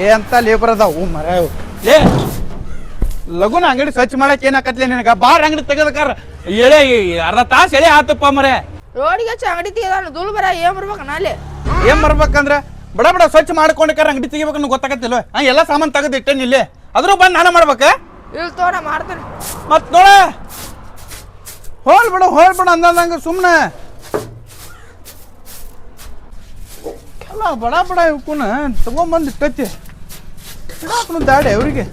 ಏ ಅಂತ ಲೇಬರ್ ಅದಾವು? ಮರ ಲೇ ಲಗುನ ಅಂಗಡಿ ಸ್ವಚ್ಛ ಮಾಡಕ್ ಏನಾಕತ್ಲೆ ನಿನಗ? ಬಾರ್ ಅಂಗಡಿ ತೆಗದಕಾರ. ಎಳೆ ಅರ್ಧ ತಾಸು ಎಳೆ ಆತಪ್ಪ ಮರೆ ರೋಡಿಗೆ ಹಚ್ಚಿ ಅಂಗಡಿ ತೆಗೆದಾನ ದುಲ್ ಬರ ಏನ್ ಬರ್ಬೇಕ ನಾಲೆ? ಏನ್ ಬರ್ಬೇಕಂದ್ರ? ಬಡ ಬಡ ಸ್ವಚ್ಛ ಮಾಡ್ಕೊಂಡಕ್ಕಾರ ಅಂಗಡಿ ತೆಗಿಬೇಕನ್ನು ಗೊತ್ತಾಗತ್ತಿಲ್ಲ ಹಾ ಎಲ್ಲ ಸಾಮಾನು ತೆಗೆದು ಇಟ್ಟೇನಿ ಇಲ್ಲೇ? ಅದ್ರೂ ಬಂದು ನಾನು ಮಾಡ್ಬೇಕ? ಇಲ್ಲಿ ತೋರ ಮಾಡ್ತಾನೆ. ಮತ್ ನೋಡ. ಹೋಲ್ ಬಿಡು ಹೋಲ್ ಬಿಡು ಅಂದಂಗ ಸುಮ್ಮನೆ ಎಲ್ಲ ಬಡ ಬಡ ಇವಕ್ಕೂನ ತಗೊಂಬಂದು ಇಟ್ಟೈತಿ ಇಡಾಕನು ದಾಡಿ ಅವ್ರಿಗೆ.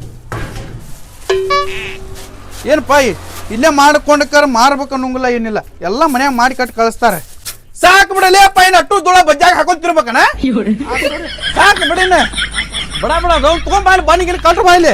ಏನಪ್ಪ ಈ- ಇಲ್ಲೇ ಮಾಡ್ಕೊಂಡಕ್ಕಾರ ಮಾರ್ಬೇಕು ಅನ್ನೋಂಗಿಲ್ಲ ಏನಿಲ್ಲ. ಎಲ್ಲ ಮನ್ಯಾಗ ಮಾಡಿ ಕಟ್ ಕಳಿಸ್ತಾರೆ. ಸಾಕು ಬಿಡಲೇ ಅಪ್ಪ ಏನು ಅಟ್ಟು ದುಳ ಬಜ್ಜಾಗ ಹಾಕೊಂತಿರ್ಬೇಕನ ಸಾಕು ಬಿಡಿನ ಬಡ ಬಡ ಅದವ್ ತಗೊಂಡ್ ಬಾಯ್ಲಿ ಬನ್ನಿಗಿನ ಕಟ್ರು ಬಾಯ್ಲಿ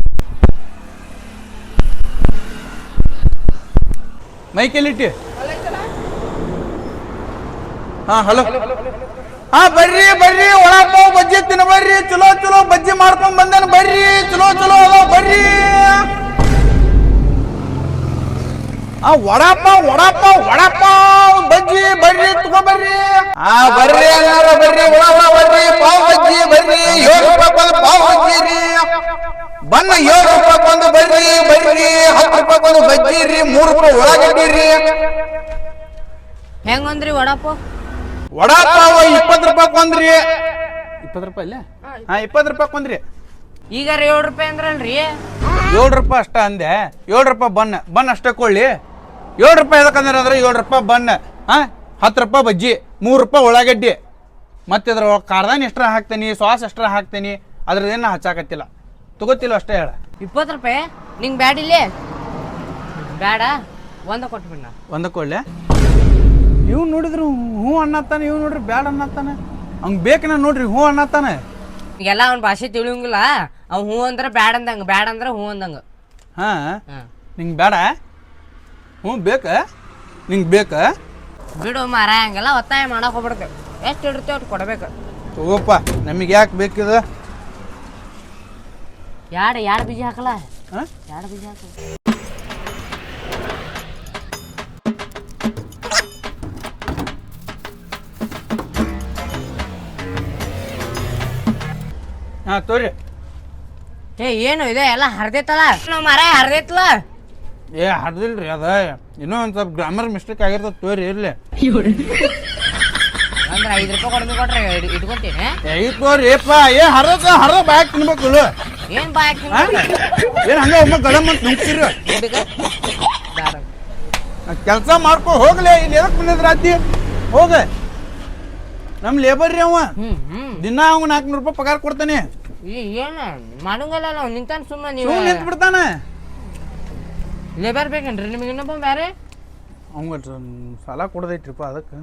ಮೈಕೆಲ್ಲಿಟ್ಟಿ ಹಾ ಹಲೋ. ಹಾ ಬರ್ರಿ ಬರ್ರಿ ಒಳಪಾವ್ ಬಜ್ಜಿ ತಿನ್ನ ಬರ್ರಿ. ಚಲೋ ಚಲೋ ಬಜ್ಜಿ ಮಾಡ್ಕೊಂಡ್ ಬಂದೇನ ಬರ್ರಿ. ಚಲೋ ಚಲೋ ಅದ ಬರ್ರಿ. ಆ ವಡಾಪಾವ್ ವಡಾಪಾವ್ ವಡಾಪಾವ್ ಬಜ್ಜಿ ಬರ್ರಿ ತಗೋ ಬರ್ರಿ. ಆ ಬರ್ರಿ ಅನ್ನಾರ ಬರ್ರಿ. ವಡಾಪಾವ್ ಬರ್ರಿ ಪಾವ್ ಬಜ್ಜಿ ಬರ್ರಿ. ಯೋಗ ಪಾವ್ ಬಜ್ಜಿ ರೀ. ಬನ್ನ ಏಳು ರೂಪಾಯಿ ಬಂದು ಬರ್ರಿ ಬರ್ರಿ ಹತ್ತು ರೂಪಾಯಿ ಬಂದು ಬಜ್ಜಿ ರೀ ಮೂರು ರೂಪಾಯಿ ಒಳಗಡ್ಡಿರಿ ಹೆಂಗಂದ್ರಿ ವಡಾಪ? ವಡಾಪಾವ ಇಪ್ಪತ್ತು ರೂಪಾಯಿ ಕೊಂದ್ರಿ ಇಪ್ಪತ್ತು ರೂಪಾಯಿ ಇಲ್ಲ? ಹಾ ಇಪ್ಪತ್ತು ರೂಪಾಯಿ ಕೊಂದ್ರಿ ಈಗ ಏಳು ರೂಪಾಯಿ ಅಂದ್ರಲ್ರಿ? ಏಳು ರೂಪಾಯಿ ಅಷ್ಟ ಅಂದೆ. ಏಳು ರೂಪಾಯಿ ಬನ್ನ ಬನ್ ಅಷ್ಟೇ ಕೊಳ್ಳಿ ಏಳು ರೂಪಾಯಿ ಎದಕ್ಕಂದ್ರೆ ಅಂದ್ರೆ ಏಳು ರೂಪಾಯಿ ಬನ್ನ ಹಾ ಹತ್ತು ರೂಪಾಯಿ ಬಜ್ಜಿ ಮೂರು ರೂಪಾಯಿ ಉಳ್ಳಾಗಡ್ಡಿ ಮತ್ತೆ ಅದ್ರ ಕಾರ್ದಾನ ಎಷ್ಟ್ರ ಹಾಕ್ತೇನಿ ಸಾಸ್ ಎಷ್ಟ್ರ ಹಾಕ್ತೇನಿ ಅದ್ರದ್ದೇನು ಹಚ್ಚಾಕತ್ತಿಲ್ಲ. ತಗೋತಿಲ್ಲ ಅಷ್ಟೇ ಹೇಳ. ಇಪ್ಪತ್ತು ರೂಪಾಯಿ? ನಿಂಗೆ ಬ್ಯಾಡಿಲ್ಲೇ ಬ್ಯಾಡ? ಒಂದ ಕೊಟ್ಬಿಡ ಒಂದ ಕೊಡ್ಲೆ? ಇವ್ ನೋಡಿದ್ರು ಹ್ಞೂ ಅನ್ನತ್ತಾನೆ ಇವ್ ನೋಡ್ರಿ ಬ್ಯಾಡ ಅನ್ನತ್ತಾನೆ. ಅವ್ನ್ ಬೇಕನ ನೋಡ್ರಿ ಹ್ಞೂ ಅನ್ನತ್ತಾನೆ. ಎಲ್ಲ ಅವ್ನ ಭಾಷೆ ತಿಳಿಯಂಗಿಲ್ಲ. ಅವ್ ಹೂ ಅಂದ್ರೆ ಬ್ಯಾಡ ಅಂದಂಗ ಬ್ಯಾಡ ಅಂದ್ರೆ ಹೂ ಅಂದಂಗ. ಹಾ? ಹಾಂ. ನಿಂಗೆ ಬೇಡ ಹ್ಞೂ ಬೇಕ? ನಿಂಗೆ ಬೇಕ? ಬಿಡು ಮಾರ ಹಂಗೆಲ್ಲ ಒತ್ತಾಯ ಮಾಡಕ್ ಹೋಗ್ಬಿಡ್ತೇವೆ. ಎಷ್ಟು ಇಡ್ತೇವೆ ಅಷ್ಟು ಕೊಡ್ಬೇಕು. ತಗೋಪ್ಪ ನಮಗೆ ಯಾಕೆ ಬೇಕಿದ? ಯಾಡ್ ಯಾರ ಬೀಜ ಹಾಕಲ್ಲ? ಹಾಂ ಯಾಡ್ ಬೀಜ ಹಾಕ ಹಾಂ ತೋರಿ ಏ ಏನು ಇದೆ? ಎಲ್ಲ ಹರಿದೈತಲ್ಲ? ನಾವು ಮರ ಹರಿದೈತಲ್ಲ ಏ ಹರ್ದಿಲ್ರಿ ಅದ. ಇನ್ನೂ ಒಂದ್ ಸ್ವಲ್ಪ ಗ್ರಾಮರ್ ಮಿಸ್ಟೇಕ್ ಆಗಿರ್ತದೆ ತೋರಿ ಇರ್ಲಿ. ಅಂದ್ರೆ ಐದು ರೂಪಾಯಿ ಕೊಡ್ಬೇಕು ಕೊಟ್ರೆ ಇಟ್ಕೊತೀನಿ ಏ? ತೋರಿ ಏಪ್ಪ ಏ ಹರದ ಹರದ ಬ್ಯಾಗ್ ತಿನ್ಬೇಕು ಏನ್ ಬಾಯ್ ಏನು ಹಂಗೆ ಒಮ್ಮ ಗಡಮ್ ಅಂತ ನುಗ್ತೀರಿ ಕೆಲಸ ಮಾಡ್ಕೊ ಹೋಗ್ಲೇ ಇಲ್ಲಿ ಎದಕ್ ಬಂದಿದ್ರ ಅತ್ತಿ ಹೋಗ. ನಮ್ ಲೇಬರ್ ರೀ ಅವ. ದಿನ ಅವ್ ನಾಲ್ಕುನೂರು ರೂಪಾಯಿ ಪಗಾರ ಕೊಡ್ತಾನೆ. ಏನ? ಮಾಡಂಗಲ್ಲ ನಾವು ನಿಂತಾನ ಸುಮ್ಮನೆ ನೀವು. ನಿಂತು ಬಿಡ್ತಾನೆ ಲೇಬರ್ ಬೇಕೇನ್ರಿ? ನಿಮಗೆ ಇನ್ನೊಬ್ಬ ಬೇರೆ ಅವಂಗ ಸಾಲ ಕೊಡದೈತ್ರಿಪ್ಪ ಅದಕ್ಕೆ.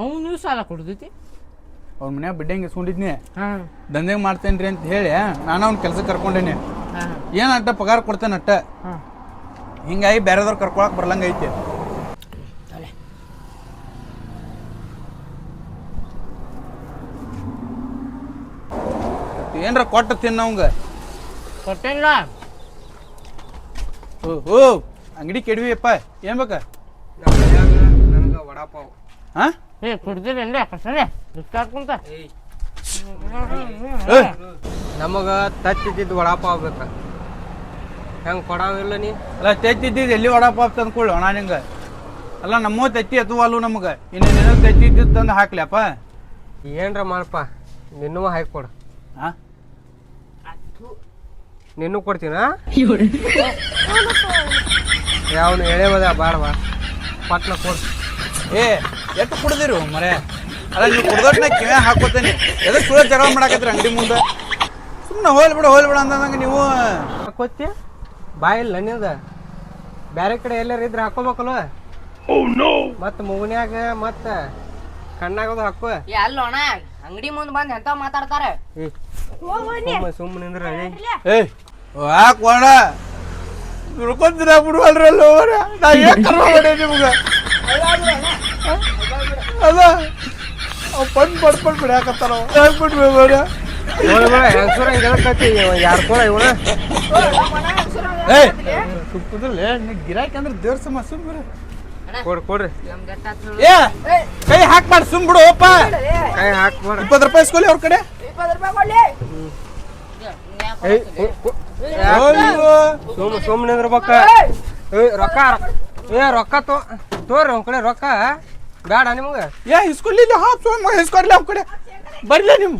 ಅವ್ನು ನೀವು ಸಾಲ ಕೊಡ್ತೈತಿ ಅವ್ರ ಮನ್ಯಾಗ ಬಿಡ್ಡಂಗೆ ಇಸ್ಕೊಂಡಿದ್ನಿ. ಹಾಂ. ದಂಧೆಗೆ ಮಾಡ್ತೇನ್ರಿ ಅಂತ ಹೇಳಿ ನಾನು ಅವ್ನ ಕೆಲಸ ಕರ್ಕೊಂಡೇನಿ. ಏನು ಅಟ್ಟ ಪಗಾರ ಕೊಡ್ತೇನೆ ಅಟ್ಟ? ಹಿಂಗಾಗಿ ಬೇರೆದವ್ರು ಕರ್ಕೊಳಕ್ ಬರ್ಲಂಗ ಐತಿ. ಏನ್ರ ಕೊಟ್ಟ ತಿನ್ನವಂಗ ಕೊಟ್ಟಿಲ್ಲ. ಓ ಓ ಅಂಗಡಿ ಕೆಡವಿಯಪ್ಪ. ಏನ್ ಬೇಕ? ನನಗೆ ವಡಾಪಾವ್. ಹಾ ಏ ದುಷ್ಟಾಡ್ಕೊಂತ ಏ, ನಮಗೆ ತತ್ತಿದ್ದಿದ್ದು ವಡಾಪಾವ್ ಬೇಕು ಹೆಂಗೆ ಕೊಡಾವಿಲ್ಲ ನೀ? ಅಲ್ಲ ತೆತ್ತಿದ್ದಿದ್ದು ಎಲ್ಲಿ ವಡಾಪಾವ್ ತಂದ್ಕೊಳ್ಳು ಅಣ್ಣ ನಿಂಗ? ಅಲ್ಲ ನಮ್ಮ ತತ್ತಿ ಎತ್ತುವಲ್ಲು ನಮಗ. ಇನ್ನೇನೇನೋ ತತ್ತಿದ್ದಿದ್ದು ತೆತ್ತಿದ್ದು ತಂದು ಹಾಕ್ಲಪ್ಪ ಏನ್ರ ಮಾಡಪ್ಪ ನಿನ್ನೂ ಹಾಕೊಡು ಹಾ ನಿನ್ನೂ ಕೊಡ್ತೀನ? ಯಾವನು ಎಳೆವದ ಬಾಡವಾ. ಪಟ್ಲ ಕೊಡು. ಏ ಎಷ್ಟು ಕುಡ್ದಿರು ಮರೆ? ಅಲ್ಲ ನೀವು ಕುಡ್ದೋಟ್ನ ಕಿವೆ ಹಾಕೋತೇನೆ ಎದಕ್ಕೆ ಸುಳ್ಳು ಜಗಳ ಮಾಡಾಕತ್ರಿ ಅಂಗಡಿ ಮುಂದೆ? ಸುಮ್ಮನೆ ಹೋಲ್ ಬಿಡು ಹೋಲ್ ಬಿಡು ಅಂದಂಗೆ ನೀವು. ಹಾಕೋತಿ ಬಾಯಿ ಇಲ್ಲ ನಿಂದ ಬ್ಯಾರೆ ಕಡೆ ಎಲ್ಲಾರ ಇದ್ರೆ ಹಾಕೋಬೇಕಲ್ವ ಮತ್ತ ಮುಗನ್ಯಾಗ ಮತ್ತ ಕಣ್ಣಾಗದು ಹಾಕು ಅಲ್ಲೋಣ ಅಂಗಡಿ ಮುಂದೆ ಬಂದು ಎಂತ ಮಾತಾಡ್ತಾರೆ? ಸುಮ್ಮನೆ ಸುಮ್ಮನೆ ನಿಂದ್ರ ಏಯ್ ಯಾಕೆ ಒಣ ದುಡ್ಕೊಂತೀರ ಬಿಡುವಲ್ರಲ್ಲ ನಾ ಏನ್ ಕರ್ಮ ನಿಮ್ಗೆ? ಅದ ಅವ್ ಪಂಡ್ ಪಡ್ಪಂಡ್ ಬಿಡಾಕತ್ತಾರ ಬಿಡ್ರಿ ಬೇಡ ಗಿರಾಕಿ ಅಂದ್ರೆ ದೇವ್ರ ಸಮ ಸುಮ್ಬಿರು ಕೊಡ್ ಕೊಡ್ರಿ. ಏ ಕೈ ಹಾಕ್ ಮಾಡಿ ಸುಮ್ ಬಿಡು ಅಪ್ಪ ಕೈ ಹಾಕ್ ಮಾಡಿ. ಇಪ್ಪತ್ತು ರೂಪಾಯಿ ಇಸ್ಕೊಲಿ ಅವ್ರ ಕಡೆ. ಸುಮ್ ಸುಮ್ಮನೆ ನಿಂದ್ರಬೇಕ ಏ ರೊಕ್ಕ ಏ ರೊಕ್ಕ ತೋ ತೋರಿ ಅವ್ನ ಕಡೆ ರೊಕ್ಕ. ಬೇಡ ನಿಮ್ಗೆ. ಏ ಇಸ್ಕೊಳ್ಳಿ ಇಲ್ಲಿ ಹಾಪ್ ಸುಮ್ಮ ಇಸ್ಕೊಡ್ಲಿ ಅವ್ನ ಕಡೆ. ಬರ್ಲಿ ನಿಮ್ಮ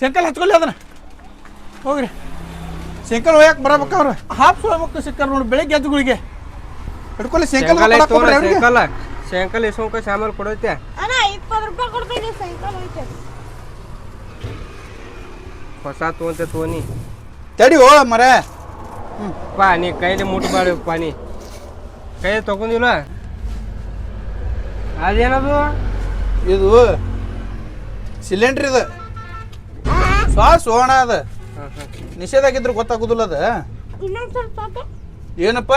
ಸೈಕಲ್ ಹಚ್ಕೊಲ್ಲಿ ಅದನ್ನ. ಹೋಗ್ರಿ. ಸೈಕಲ್ ಹೋಯಕ್ ಬರಬೇಕು ಅವ್ರು. ಹಾಪ್ ಹೋಗ್ಬೇಕು ಸಿಕ್ಕಾರ ನೋಡಿ ಬೆಳಿಗ್ಗೆ ಎದ್ದುಗಳಿಗೆ ಹಿಡ್ಕೊಳ್ಳಿ ಸೈಕಲ್ ಸೈಕಲ್ ಸೈಕಲ್ ಇಸ್ಕೊಂಕ ಸಾಮಾನು ಕೊಡೈತೆ ಅಣ್ಣ ಇಪ್ಪತ್ತು ರೂಪಾಯಿ ಕೊಡ್ತೀನಿ ಸೈಕಲ್ ಐತೆ ಹೊಸ ತೋಂತೆ ತೋನಿ. ತಡಿ ಓ ಮರ ಪಾ ನೀ ಕೈಲಿ ಮುಟ್ಬೇಡಪ್ಪ ನೀ. ಕೈ ತಗೊಂದಿಲ್ಲ ಅದೇನದು? ಇದು ಸಿಲಿಂಡ್ರ್ ಇದು. ಶ್ವಾಸ ಓಣ ಅದ. ನಿಷೇಧ ಆಗಿದ್ರು ಗೊತ್ತಾಗುದಿಲ್ಲ ಅದ. ಏನಪ್ಪ?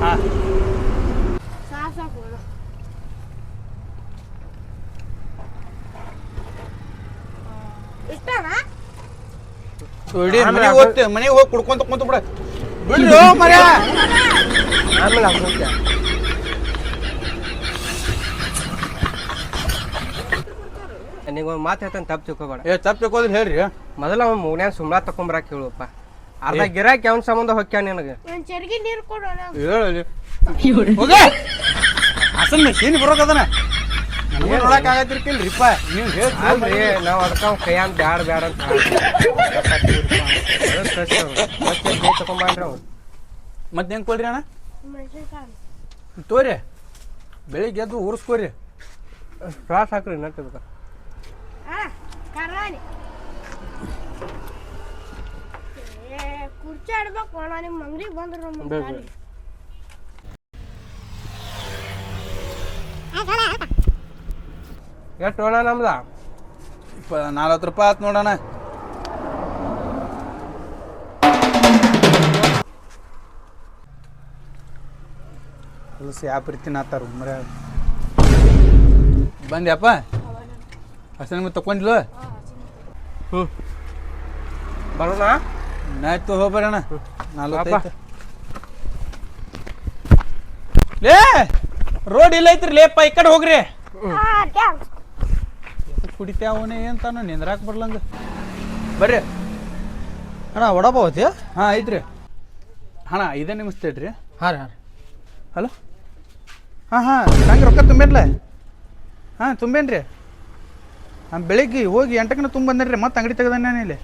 ಹಾ. ಇಷ್ಟನಾ? ಇಡೀ ಮನೆಗೆ ಹೋಗ್ತೇವೆ ಮನೆಗೆ ಹೋಗಿ ಕುಡ್ಕೊಂತ ಕುಂತ ಬಿಡ. ಬಿಡ್ರಿ ಮರ ಆಮೇಲೆ ಹಾಕೊಂತೆ ಮಾತು ಹೇಳ್ತಾನೆ ತಪ್ಪು ತಿಳ್ಕೊಬೇಡ. ಏ ತಪ್ಪು ತಿಳ್ಕೋದ್ರಿ ಹೇಳ್ರಿ. ಮೊದಲ ಅವ್ನು ಮೂಗ್ನ್ಯಾಗ ಸುಮ್ಲಾ ತಕೊಂಬರಕ್ ಹೇಳುವಪ್ಪ ಅರ್ಧ ಗಿರಾಕಿ ಅವನ ಸಂಬಂಧ ಹೊಕ್ಕ ನಿನಗೆ? ಒಂದು ಚರಿಗೆ ನೀರು ಕೊಡೋಣ ಹೇಳಿ ಹೋಗ. ಅಸಲ್ ಮಷೀನ್ ಬರೋಕದನ ನನಗೆ ನೋಡಕ್ ಆಗತ್ತಿರ್ತಿಲ್ರಿಪ್ಪ ನೀವು ಅಲ್ರಿ ಹೇಳಿ ನಾವು ಅದಕ್ಕೆ ಕೈಯಾಗ ಬ್ಯಾಡ ಬ್ಯಾಡ ಅಂತ ಅವ್ನು ಮತ್ತೆ ಹೆಂಗ್ ಕೊಡ್ರಿ ಅಣ್ಣ? ತೋರಿ. ಬೆಳಿಗ್ಗೆ ಎದ್ದು ಉರ್ಸ್ಕೋರಿ ಫ್ರಾಸ್ ಹಾಕ್ರಿ ನಟ್ಟದಕ್ಕೆ ಕುರ್ಚಿ ಆಡ್ಬೇಕು ಅಣ್ಣ ನಿಮ್ಮ ಅಂಗಡಿಗೆ ಬಂದ್ರು ನಮ್ಮ ಎಷ್ಟು ಅಣ್ಣ ನಮ್ದ? ಇಪ್ಪ ನಲ್ವತ್ತು ರೂಪಾಯಿ ಆತು ನೋಡೋಣ. ಹೊಲಸ ಯಾವ ರೀತಿ ನಾತಾರ ಮರ. ಬಂದ್ಯಪ್ಪ? ಹಸನ ಮತ್ತೆ ತಕೊಂಡಿಲ್ಲ ಹ್ಞೂ. ಬರೋಣ? ನಾಯ್ತು ಹೋಗ್ಬರೋಣ ನಲ್ವತ್ತೈತೆ ಲೇ! ರೋಡ್ ಇಲ್ಲ ಐತ್ರಿ ಲೇಪ್ಪ ಈ ಕಡೆ ಹೋಗ್ರಿ. ಕುಡಿತೆ ಅವನೇ ಅಂತಾನ ನಿಂದ್ರಾಕ್ ಬರ್ಲಂಗ. ಬರ್ರಿ. ಅಣ್ಣ ವಡಾಪಾವ್ ಐತಿ ಹಾಂ ಐತ್ರಿ. ಹಣ ಇದೆ ನಿಮಿಷ ತಡ್ರಿ. ಹಾಂ ರೀ ಹಾಂ ರೀ. ಹಲೋ? ಹಾಂ ಹಾಂ ನಂಗೆ ರೊಕ್ಕ ತುಂಬೇನ್ಲ ಹಾಂ ತುಂಬೇನ್ರಿ. ಹಾಂ ಬೆಳಿಗ್ಗೆ ಹೋಗಿ ಎಂಟಕ್ಕನ ತುಂಬ ಬಂದ್ರಿ ಮತ್ತೆ ಅಂಗಡಿ ತೆಗ್ದಾನೆ ನಾನು ಇಲ್ಲಿ.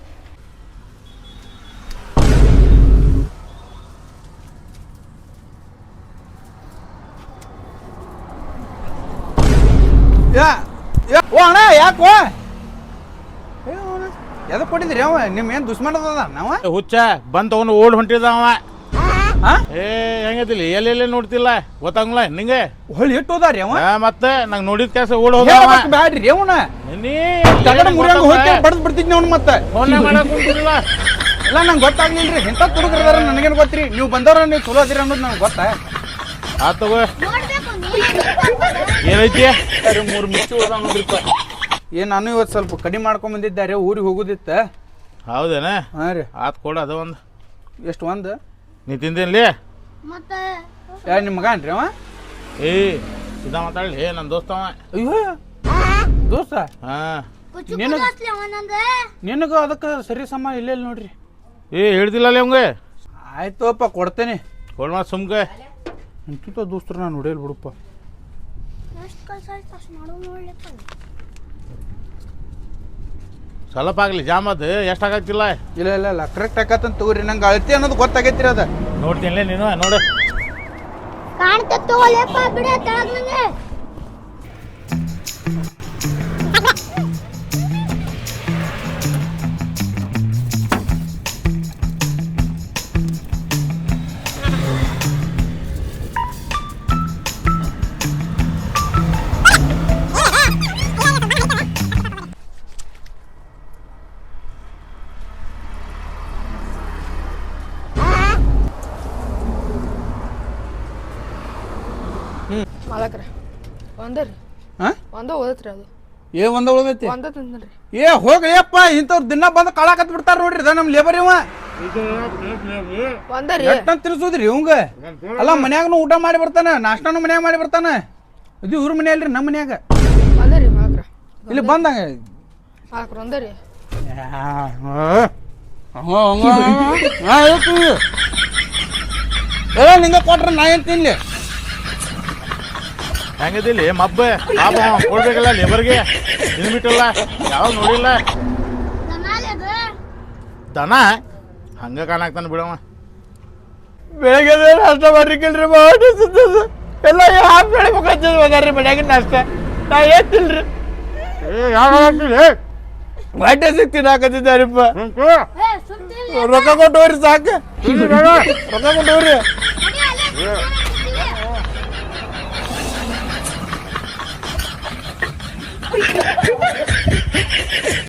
ಯಾ! ಓ ಅಣ್ಣ ಯಾಕೋ ಎದ ಕೊಟ್ಟಿದ್ರಿ ಅವ? ನಿಮ್ಮ ಏನು ದುಶ್ಮನದ ನಾವ ಹುಚ್ಚ ಬಂದ್ ತಗೊಂಡು ಓಡ್ ಹೊಂಟಿದ ಅವ. ಹಾಂ ಏ ಹೆಂಗೈತಿಲಿ ಎಲ್ಲೆಲ್ಲಿ ನೋಡ್ತಿಲ್ಲ? ಗೊತ್ತಾಗಲ್ಲ ನಿಂಗೆ? ಹೊಳಿ ಇಟ್ಟು ಹೋದಾರಿ ಅವ? ಮತ್ತೆ ನಂಗೆ ನೋಡಿದ ಕೆಲಸ ಓಡ್ ಹೋದ ಬ್ಯಾಡ್ರಿ ಅವನ. ನೀ ತಗಡ ಮುರಿಯಂಗ ಹೋಗಿ ಬಡ್ದು ಬಿಡ್ತಿದ್ನಿ ಅವ್ನು ಮತ್ತೆ. ಫೋನ್ ಮಾಡಕ್ ಕುಂತಿಲ್ಲ ಇಲ್ಲ ನಂಗೆ ಗೊತ್ತಾಗ್ಲಿಲ್ರಿ. ಇಂಥ ತುಡುಗ್ರದಾರ ನನಗೇನು ಗೊತ್ತ್ರಿ? ನೀವು ಬಂದವ್ರ ನೀವು ಚಲೋ ಅದಿರಿ ಅನ್ನೋದು ನಂಗೆ ಗೊತ್ತಾ? ಆತ ತಗೋ. ಏನೈತಿ? ಅರೆ ಮೂರು ಮುಚ್ಚಿ ಹೋದ ನೋಡ್ರಿಪ್ಪ ಏ ನಾನು ಇವತ್ತು ಸ್ವಲ್ಪ ಕಡಿಮೆ ಮಾಡ್ಕೊಂಡ್ ಬಂದಿದ್ದಾರೆ ಊರಿಗೆ ಹೋಗೋದಿತ್ತ? ಹೌದೇನ? ಹಾಂ ರೀ. ಆತ್ ಕೊಡ ಅದ ಒಂದು. ಎಷ್ಟು ಒಂದು? ನೀ ತಿಂದೇನ್ಲಿ ಮತ್ತೆ? ಯಾ ನಿಮ್ಮ ಮಗ ಅನ್ರಿ ಅವ? ಏ ಸಿದ್ಧ ಮಾತಾಡ್ಲಿ. ನನ್ನ ದೋಸ್ತ ಅವ. ಅಯ್ಯೋ ದೋಸ್ತ? ಹಾ. ನಿನಗ ನಿನಗೂ ಅದಕ್ಕೆ ಸರಿ ಸಮ ಇಲ್ಲ ಇಲ್ಲ ನೋಡ್ರಿ. ಏ ಹೇಳ್ದಿಲ್ಲ ಅವಂಗೆ? ಆಯ್ತುಪ್ಪ ಕೊಡ್ತೇನೆ. ಕೊಡ್ಮ ಸುಮ್ಗೆ ಸುಮ್ಕೆ. ಇಂಥ ದೋಸ್ತರು ನಾನು ಹೊಡೆಯಲ್ ಬಿಡಪ್ಪ. ಎಷ್ಟು ಆಗಲಿ ಆಯ್ತು? ಅಷ್ಟು ಮಾಡೋ ಆಗತ್ತಿಲ್ಲ ಸ್ವಲ್ಪ ಆಗ್ಲಿ ಇಲ್ಲ ಇಲ್ಲ ಇಲ್ಲ. ಕರೆಕ್ಟ್ ಆಕತ್ತಂತ ತಗೋರಿ. ನಂಗೆ ಅಳತಿ ಅನ್ನೋದು ಗೊತ್ತಾಗೈತ್ರಿ ಅದ. ನೋಡ್ತೀನಿ ನೀನು ನೋಡು. ಕಾಣ್ತಾ ತಗೋಲೇಪ್ಪ ಬಿಡ ತಳಗ್ ನಂಗೆ. ಮಾಲಕ್ರ ಒಂದರಿ ಹಾ ಒಂದ ಓದತ್ರಿ ಅದು. ಏ ಒಂದ ಉಳ್ದೈತಿ? ಒಂದ ತಿಂದ್ರಿ ಏ ಹೋಗ್ಲಿಯಪ್ಪ ಇಂಥವ್ರು ದಿನ ಬಂದು ಕಳಾಕತ್ ಬಿಡ್ತಾರ ನೋಡ್ರಿ ಇದ ನಮ್ ಲೇಬರ್ ಇವ. ಒಂದರಿ ಎಷ್ಟಂತ ತಿನ್ಸೋದ್ರಿ ಇವಂಗ? ಅಲ್ಲ ಮನ್ಯಾಗನು ಊಟ ಮಾಡಿ ಬರ್ತಾನ ನಾಷ್ಟಾನು ಮನ್ಯಾಗ ಮಾಡಿ ಬರ್ತಾನ? ಇದು ಇವ್ರ ಮನೆ ಅಲ್ರಿ ನಮ್ಮ ಮನ್ಯಾಗ. ಮಾಲಕ್ರ. ಇಲ್ಲಿ ಬಂದಂಗ ಮಾಲಕ್ರ ಹಾ ಏ ನಿಂಗ ಕೊಟ್ರ ನಾ ಏನ್ ತಿನ್ಲಿ? ಹೆಂಗದಿಲ್ಲಿ? ಮಬ್ಬ ಪಾಪ ಕೊಡ್ಬೇಕಲ್ಲ ಲೇಬರ್ಗೆ? ತಿನ್ಬಿಟ್ಟಲ್ಲ ಯಾವ ನೋಡಿಲ್ಲ? ದನ? ಹಂಗ ಕಾಣಾಕ್ತಾನ ಬಿಡವ ಬೆಳಗ್ಗೆ ನಾಷ್ಟ ಮಾಡ್ರಿಕಲ್ರಿ ಮಾಡಿ ಎಲ್ಲ ಯಾವ ಬೆಳೆ ಮುಖ ಮನ್ಯಾಗಿನ ಮನ್ಯಾಗ ನಾಷ್ಟ. ನಾ ಏನ್ ತಿನ್ರಿ ಏ ಯಾವ ಹೊಟ್ಟೆ ಸಿಕ್ತೀನಿ ಹಾಕತ್ತಿದ್ದಾರಿಪ್ಪ. ರೊಕ್ಕ ಕೊಟ್ಟು ಹೋಗ್ರಿ ಸಾಕು ರೊಕ್ಕ ಕೊಟ್ಟು 哎呦哎呦哎